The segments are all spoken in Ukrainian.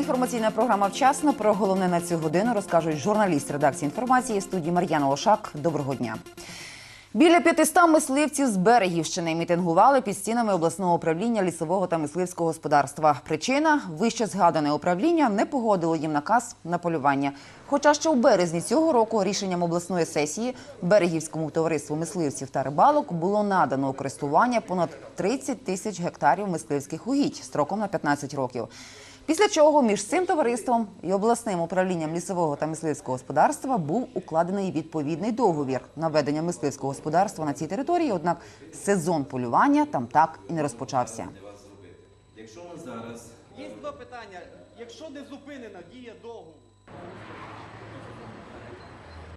Інформаційна програма вчасно. Про головне на цю годину розкажуть журналіст редакції інформації студії Мар'яна Лошак. Доброго дня. Біля 500 мисливців з Берегівщини мітингували під стінами обласного управління лісового та мисливського господарства. Причина вище згадане управління не погодило їм наказ на полювання. Хоча ще у березні цього року рішенням обласної сесії Берегівському товариству мисливців та рибалок було надано у користування понад 30 тисяч гектарів мисливських угідь строком на 15 років. Після чого між цим товариством і обласним управлінням лісового та мисливського господарства був укладений відповідний договір на ведення мисливського господарства на цій території. Однак сезон полювання там так і не розпочався. Якщо ми зараз Є два питання. Якщо не зупинена дія договору,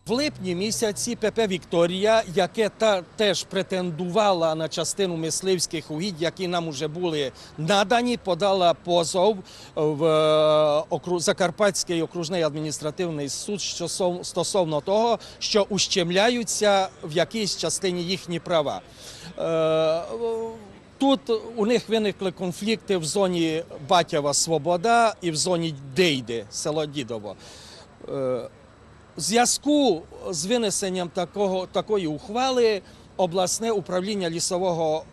В липні місяці ПП Вікторія, яке та теж претендувала на частину мисливських угідь, які нам вже були надані, подала позов в е, Закарпатський окружний адміністративний суд стосовно того, що ущемляються в якійсь частині їхні права. Е, Тут у них виникли конфлікти в зоні Батява Свобода і в зоні Дейди, село Дідово. Зв'язку з винесенням такого, такої ухвали обласне управління лісового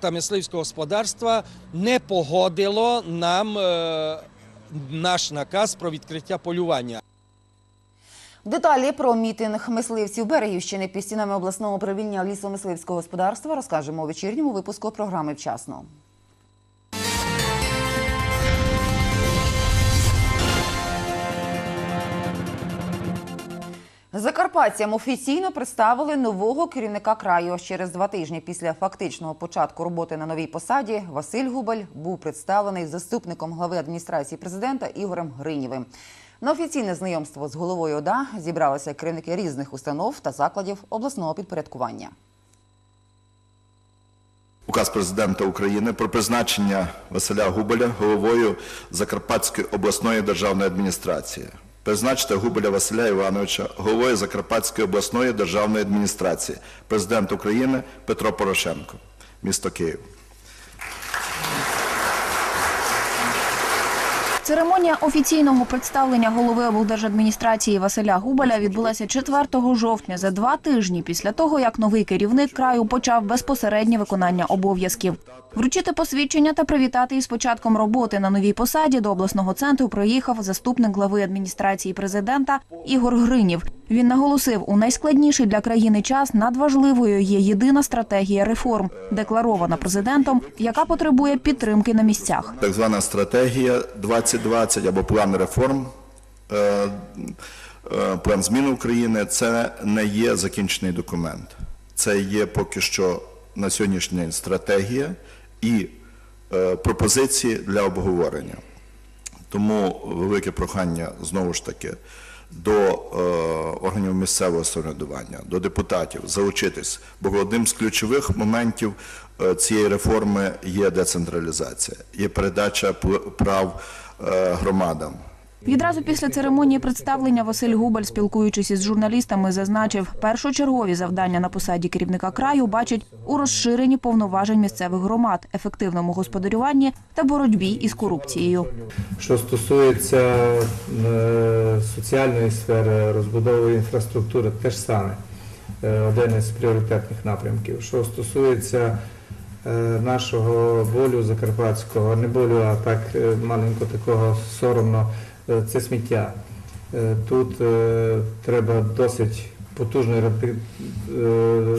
та мисливського господарства не погодило нам е, наш наказ про відкриття полювання. Деталі про мітинг мисливців Берегівщини під стінами обласного управління лісомисливського господарства розкажемо у вечірньому випуску програми вчасно. Закарпатцям офіційно представили нового керівника краю. Через два тижні після фактичного початку роботи на новій посаді Василь Губаль був представлений заступником глави адміністрації президента Ігорем Гринєвим. На офіційне знайомство з головою ОДА зібралися керівники різних установ та закладів обласного підпорядкування. Указ президента України про призначення Василя Губеля головою Закарпатської обласної державної адміністрації. Призначити Губеля Василя Івановича головою Закарпатської обласної державної адміністрації. Президент України Петро Порошенко. Місто Київ. Церемонія офіційного представлення голови облдержадміністрації Василя Губаля відбулася 4 жовтня за два тижні після того, як новий керівник краю почав безпосереднє виконання обов'язків. Вручити посвідчення та привітати із початком роботи на новій посаді до обласного центру приїхав заступник глави адміністрації президента Ігор Гринів. Він наголосив, у найскладніший для країни час надважливою є єдина стратегія реформ, декларована президентом, яка потребує підтримки на місцях. Так звана стратегія 2020 або план реформ, е, е, план зміни України це не є закінчений документ. Це є поки що на сьогоднішній день стратегія і е, пропозиції для обговорення. Тому велике прохання знову ж таки до е, органів місцевого самоврядування, до депутатів залучитись, бо одним з ключових моментів е, цієї реформи є децентралізація, є передача прав е, громадам. Відразу після церемонії представлення Василь Губаль, спілкуючись із журналістами, зазначив, першочергові завдання на посаді керівника краю бачить у розширенні повноважень місцевих громад, ефективному господарюванні та боротьбі із корупцією. Що стосується е, соціальної сфери, розбудови інфраструктури, те ж саме е, один із пріоритетних напрямків. Що стосується е, нашого болю закарпатського, не болю, а так маленько такого соромно, це сміття. Е, Тут е, треба досить потужно е,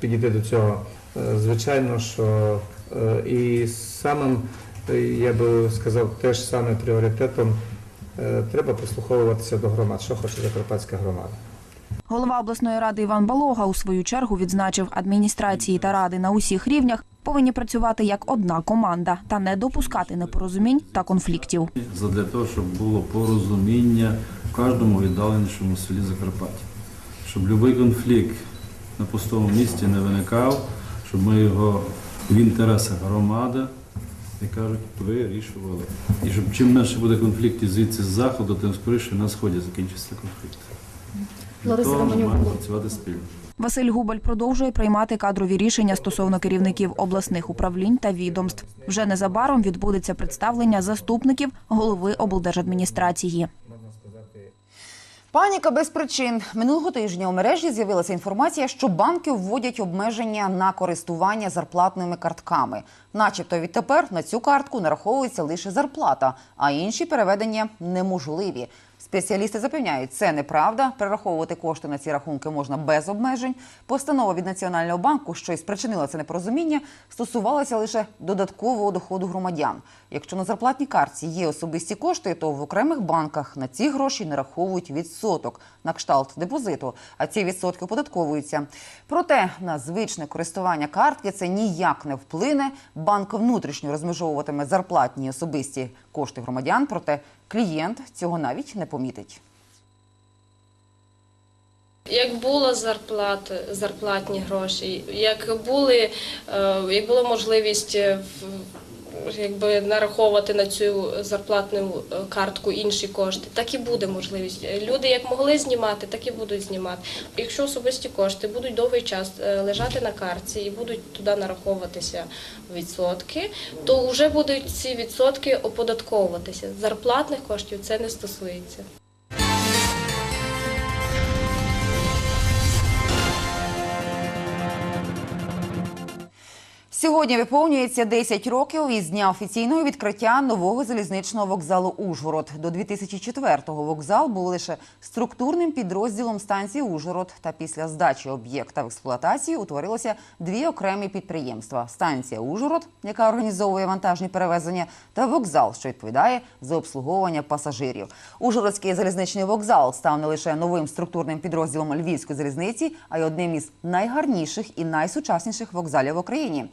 підійти до цього. Е, Звичайно, що е, і самим, е, я би сказав, теж саме пріоритетом е, треба прислуховуватися до громад, що хоче закарпатська громада. Голова обласної ради Іван Балога у свою чергу відзначив, адміністрації та ради на усіх рівнях повинні працювати як одна команда та не допускати непорозумінь та конфліктів. задля того, щоб було порозуміння в кожному віддаленішому селі Закарпаття. Щоб будь-який конфлікт на пустому місці не виникав, щоб ми його в інтересах громади, як кажуть, вирішували. І щоб чим менше буде конфліктів звідси з заходу, тим скоріше на сході закінчиться конфлікт. Для того ми маємо працювати спільно. Василь Губаль продовжує приймати кадрові рішення стосовно керівників обласних управлінь та відомств. Вже незабаром відбудеться представлення заступників голови облдержадміністрації. Паніка без причин. Минулого тижня у мережі з'явилася інформація, що банки вводять обмеження на користування зарплатними картками. Начебто відтепер на цю картку нараховується лише зарплата, а інші переведення неможливі. Спеціалісти запевняють, це неправда. Перераховувати кошти на ці рахунки можна без обмежень. Постанова від Національного банку, що й спричинила це непорозуміння, стосувалася лише додаткового доходу громадян. Якщо на зарплатній картці є особисті кошти, то в окремих банках на ці гроші нараховують відсоток на кшталт депозиту, а ці відсотки оподатковуються. Проте на звичне користування картки це ніяк не вплине. Банк внутрішньо розмежовуватиме зарплатні особисті кошти громадян, проте клієнт цього навіть не помітить. Як була зарплат, зарплатні гроші, як були, е, як була можливість е, якби нараховувати на цю зарплатну е, картку інші кошти, так і буде можливість. Люди як могли знімати, так і будуть знімати. Якщо особисті кошти будуть довгий час е, лежати на картці і будуть туди нараховуватися відсотки, то вже будуть ці відсотки оподатковуватися. Зарплатних коштів це не стосується. Сьогодні виповнюється 10 років із дня офіційного відкриття нового залізничного вокзалу Ужгород. До 2004-го вокзал був лише структурним підрозділом станції Ужгород. Та після здачі об'єкта в експлуатацію утворилося дві окремі підприємства: станція Ужгород, яка організовує вантажні перевезення, та вокзал, що відповідає за обслуговування пасажирів. Ужгородський залізничний вокзал став не лише новим структурним підрозділом львівської залізниці, а й одним із найгарніших і найсучасніших вокзалів в Україні.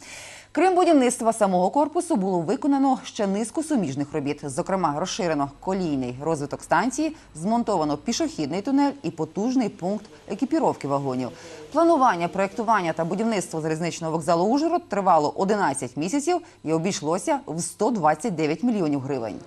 Крім будівництва самого корпусу, було виконано ще низку суміжних робіт. Зокрема, розширено колійний розвиток станції, змонтовано пішохідний тунель і потужний пункт екіпіровки вагонів. Планування, проєктування та будівництво залізничного вокзалу Ужгород тривало 11 місяців і обійшлося в 129 мільйонів гривень.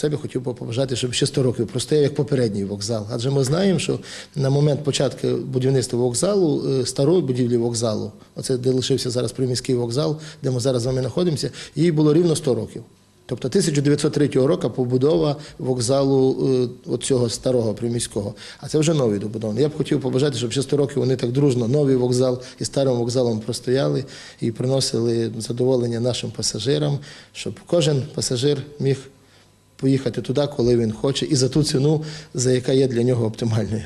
Це би хотів би побажати, щоб ще 100 років простояв як попередній вокзал. Адже ми знаємо, що на момент початку будівництва вокзалу, е, старої будівлі вокзалу, оце де лишився зараз приміський вокзал, де ми зараз з вами знаходимося, їй було рівно 100 років. Тобто 1903 року побудова вокзалу е, цього старого приміського, а це вже новий добудований. Я б хотів побажати, щоб ще 100 років вони так дружно новий вокзал і старим вокзалом простояли і приносили задоволення нашим пасажирам, щоб кожен пасажир міг поїхати туди, коли він хоче, і за ту ціну, за яка є для нього оптимальною.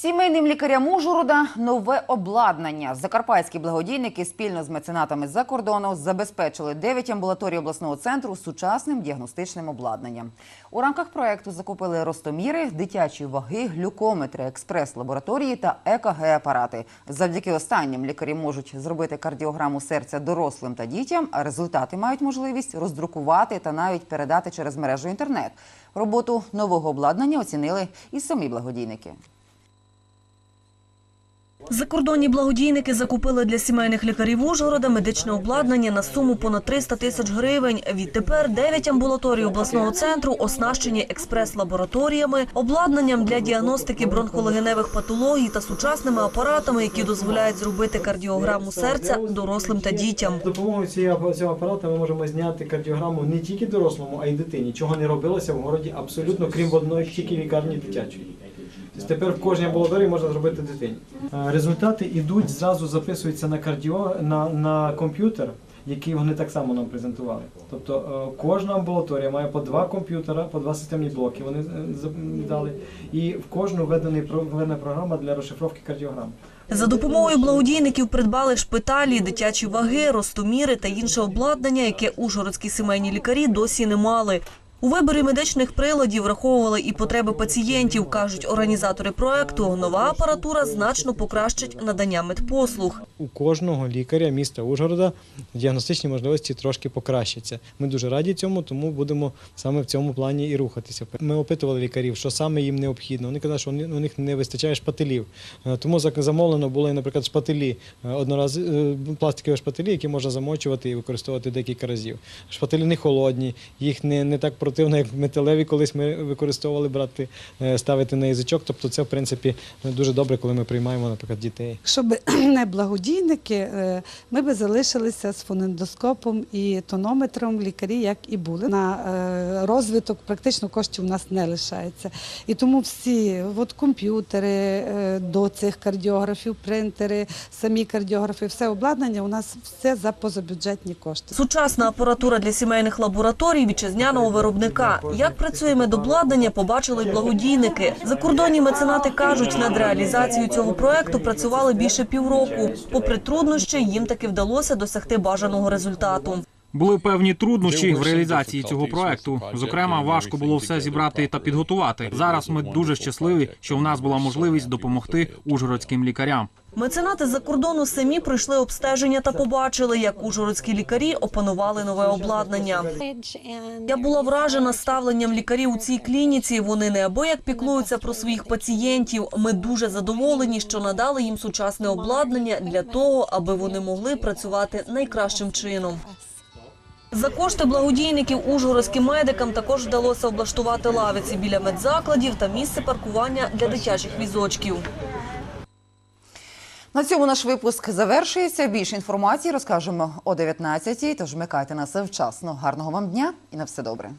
Сімейним лікарям Ужгорода нове обладнання. Закарпатські благодійники спільно з меценатами за кордону забезпечили 9 амбулаторій обласного центру сучасним діагностичним обладнанням. У рамках проекту закупили ростоміри, дитячі ваги, глюкометри, експрес-лабораторії та ЕКГ-апарати. Завдяки останнім лікарі можуть зробити кардіограму серця дорослим та дітям, а результати мають можливість роздрукувати та навіть передати через мережу інтернет. Роботу нового обладнання оцінили і самі благодійники. Закордонні благодійники закупили для сімейних лікарів Ужгорода медичне обладнання на суму понад 300 тисяч гривень. Відтепер 9 амбулаторій обласного центру оснащені експрес-лабораторіями, обладнанням для діагностики бронхолегеневих патологій та сучасними апаратами, які дозволяють зробити кардіограму серця дорослим та дітям. З допомогою цього апарату ми можемо зняти кардіограму не тільки дорослому, а й дитині. Чого не робилося в городі абсолютно, крім одної тільки лікарні дитячої. Тобто тепер в кожній амбулаторії можна зробити дитині. Е, Результати йдуть, зразу записуються на кардіо на, на комп'ютер, який вони так само нам презентували. Тобто е, кожна амбулаторія має по два комп'ютера, по два системні блоки. Вони е, дали, і в кожну введена програма для розшифровки кардіограм. За допомогою благодійників придбали шпиталі, дитячі ваги, ростоміри та інше обладнання, яке ужгородські сімейні лікарі досі не мали. У виборі медичних приладів враховували і потреби пацієнтів, кажуть організатори проекту. Нова апаратура значно покращить надання медпослуг. У кожного лікаря міста Ужгорода діагностичні можливості трошки покращаться. Ми дуже раді цьому, тому будемо саме в цьому плані і рухатися. Ми опитували лікарів, що саме їм необхідно. Вони казали, що у них не вистачає шпателів. Е, Тому замовлено було, наприклад, шпателі, е, однораз е, пластикові шпателі, які можна замочувати і використовувати декілька разів. Шпателі не холодні, їх не, не так просто противно, як металеві колись ми використовували брати, е, ставити на язичок. Тобто це, в принципі, дуже добре, коли ми приймаємо, наприклад, дітей. Якщо б не благодійники, е, ми б залишилися з фонендоскопом і тонометром лікарі, як і були. На е, розвиток практично коштів у нас не лишається. І тому всі от комп'ютери до цих кардіографів, принтери, самі кардіографи, все обладнання у нас все за позабюджетні кошти. Сучасна апаратура для сімейних лабораторій вітчизняного виробника. Як працює медобладнання, побачили й благодійники. Закордонні меценати кажуть, над реалізацією цього проекту працювали більше півроку. Попри труднощі, їм таки вдалося досягти бажаного результату. Були певні труднощі в реалізації цього проекту. Зокрема, важко було все зібрати та підготувати. Зараз ми дуже щасливі, що в нас була можливість допомогти ужгородським лікарям. Меценати з-за кордону самі пройшли обстеження та побачили, як ужгородські лікарі опанували нове обладнання. Я була вражена ставленням лікарів у цій клініці. Вони неабияк піклуються про своїх пацієнтів. Ми дуже задоволені, що надали їм сучасне обладнання для того, аби вони могли працювати найкращим чином. За кошти благодійників ужгородським медикам також вдалося облаштувати лавиці біля медзакладів та місце паркування для дитячих візочків. На цьому наш випуск завершується. Більше інформації розкажемо о 19-й, Тож вмикайте нас вчасно. Гарного вам дня і на все добре.